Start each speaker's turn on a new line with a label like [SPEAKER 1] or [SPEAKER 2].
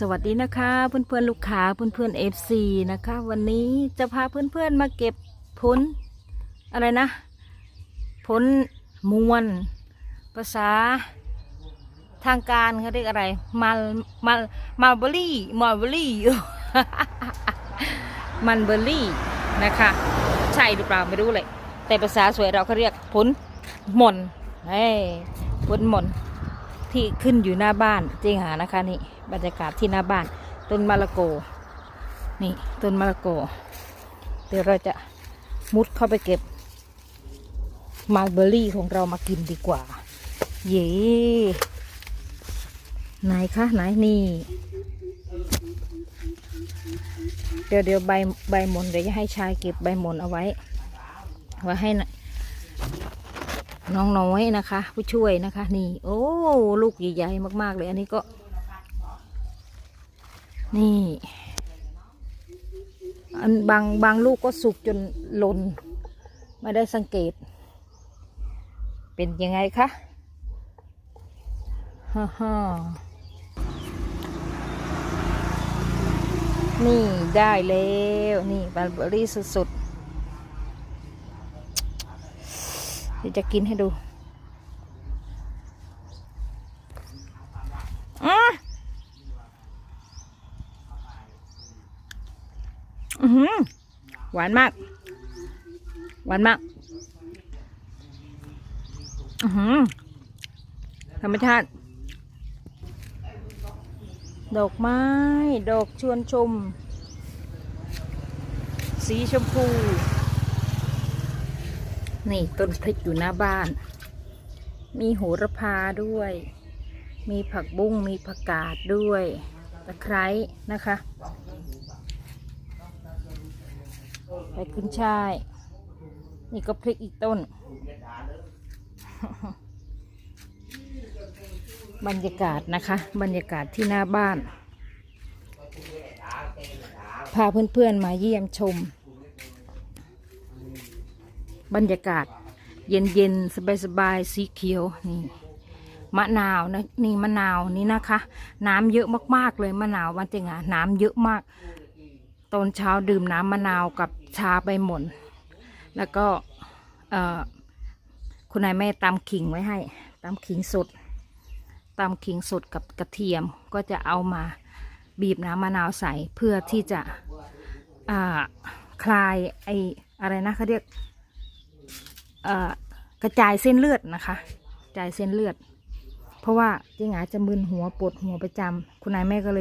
[SPEAKER 1] สวัสดีนะคะเพื่อนเพื่อนๆลูกค้าเพื่อนเพื่อนเอฟซีนะคะ วันนี้จะพาเพื่อนเพื่อนๆมาเก็บผลอะไรนะ ผลมวนภาษาทางการเขาเรียกอะไรมัลมัลมัลเบอรี่มัลเบอรี่มันเบอรี่นะคะ ใช่หรือเปล่าไม่รู้เลย แต่ภาษาสวยเราเขาเรียกผลมนเฮ้ยผลมน ที่ขึ้นอยู่หน้าบ้านจริงหานะคะนี่บรรยากาศที่หน้าบ้าน ต้นมะละโก นี่ต้นมะละโก เดี๋ยวเราจะมุดเข้าไปเก็บมาร์เบอรี่ของเรามากินดีกว่า เย่ไหนคะไหนนี่ เดี๋ยวเดี๋ยวใบใบหมนเดี๋ยวจะให้ชายเก็บใบหมนเอาไว้ไว้ให้ น้องน้อยนะคะ ผู้ช่วยนะคะ นี่ โอ้ ลูกใหญ่ๆมาก ๆ เลย อันนี้ก็ นี่อันบางบางลูกก็สุกจนหล่นไม่ได้สังเกต เป็นยังไงคะฮ่าฮ่านี่ได้แล้ว นี่บาร์เบอรี่สุดๆ เดี๋ยวจะกินให้ดูอือหือหวานมาก หวานมากอือหือธรรมชาติ ดอกไม้ ดอกชวนชม สีชมพู นี่ต้นพริกอยู่หน้าบ้าน มีโหระพาด้วย มีผักบุ้ง มีผักกาดด้วย ตะไคร้นะคะไปขึ้นช่าย นี่ก็พริกอีกต้น บรรยากาศนะคะ บรรยากาศที่หน้าบ้าน พาเพื่อนๆมาเยี่ยมชม บรรยากาศ เย็นเย็นสบายสบายๆสีเขียวนี่มะนาวนะนี่มะนาวนี่นะคะ น้ำเยอะมากๆเลยมะนาววันจิงอะน้ำเยอะมาก ตอนเช้าดื่มน้ำมะนาวกับชาใบหม่นแล้วก็เอ่อคุณนายแม่ตำขิงไว้ให้ตำขิงสดตำขิงสดกับกระเทียมก็จะเอามาบีบน้ำมะนาวใส่เพื่อที่จะอ่าคลายไออะไรนะเขาเรียก กระจายเส้นเลือดนะคะ กระจายเส้นเลือด เพราะว่าเจ๊หงาจะมึนหัวปวดหัวประจำ คุณนายแม่ก็เลย